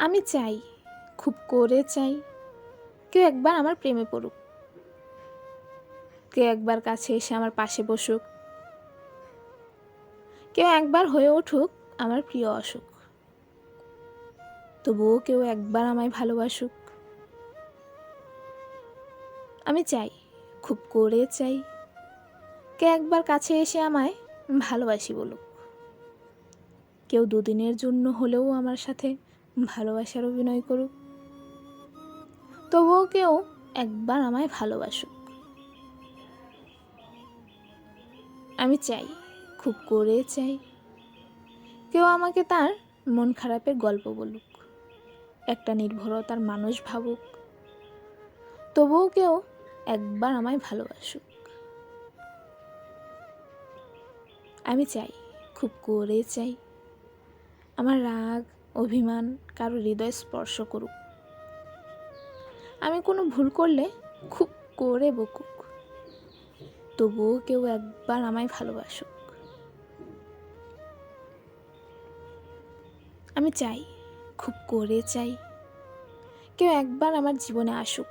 আমি চাই, খুব করে চাই, কেউ একবার আমার প্রেমে পড়ুক। কেউ একবার কাছে এসে আমার পাশে বসুক। কেউ একবার হয়ে উঠুক আমার প্রিয় অসুখ। তবুও কেউ একবার আমায় ভালোবাসুক। আমি চাই, খুব করে চাই কে একবার কাছে এসে আমায় ভালোবাসি বলুক। কেউ দুদিনের জন্য হলেও আমার সাথে ভালোবাসার অভিনয় করুক। তবুও কেউ একবার আমায় ভালোবাসুক। আমি চাই, খুব করে চাই। কেউ আমাকে তার মন খারাপের গল্প বলুক, একটা নির্ভরতার মানুষ ভাবুক। তবুও কেউ একবার আমায় ভালোবাসুক। আমি চাই, খুব করে চাই। আমার রাগ অভিমান কারও হৃদয় স্পর্শ করুক। আমি কোনো ভুল করলে খুব করে বকুক। তবুও কেউ একবার আমায় ভালোবাসুক। আমি চাই, খুব করে চাই, কেউ একবার আমার জীবনে আসুক।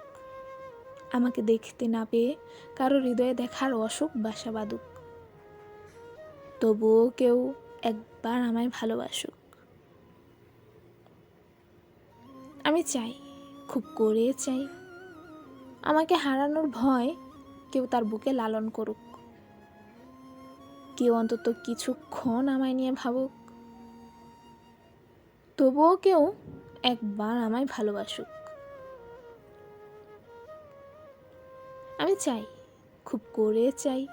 আমাকে দেখতে না পেয়ে কারও হৃদয়ে দেখার অসুখ বাসা বাঁধুক। তবুও কেউ একবার আমায় ভালোবাসুক। আমি চাই, খুব করে চাই। আমাকে হারানোর ভয় কেউ তার বুকে লালন করুক। কেউ অন্তত কিছুক্ষণ আমায় নিয়ে ভাবুক। তবুও কেউ একবার আমায় ভালোবাসুক। আমি চাই, খুব করে চাই।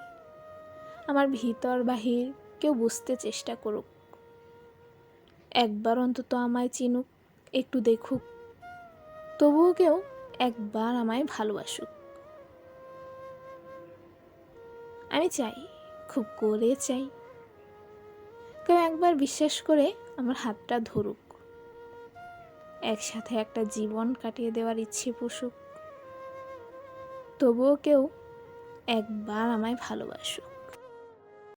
আমার ভিতর বাহির কেউ বুঝতে চেষ্টা করুক। একবার অন্তত আমায় চিনুক, একটু দেখুক। তবুও কেউ একবার আমায় ভালোবাসুক। আমি চাই, খুব করে চাই। কেউ একবার বিশ্বাস করে আমার হাতটা ধরুক। একসাথে একটা জীবন কাটিয়ে দেওয়ার ইচ্ছে পুষুক। তবুও কেউ একবার আমায় ভালোবাসুক।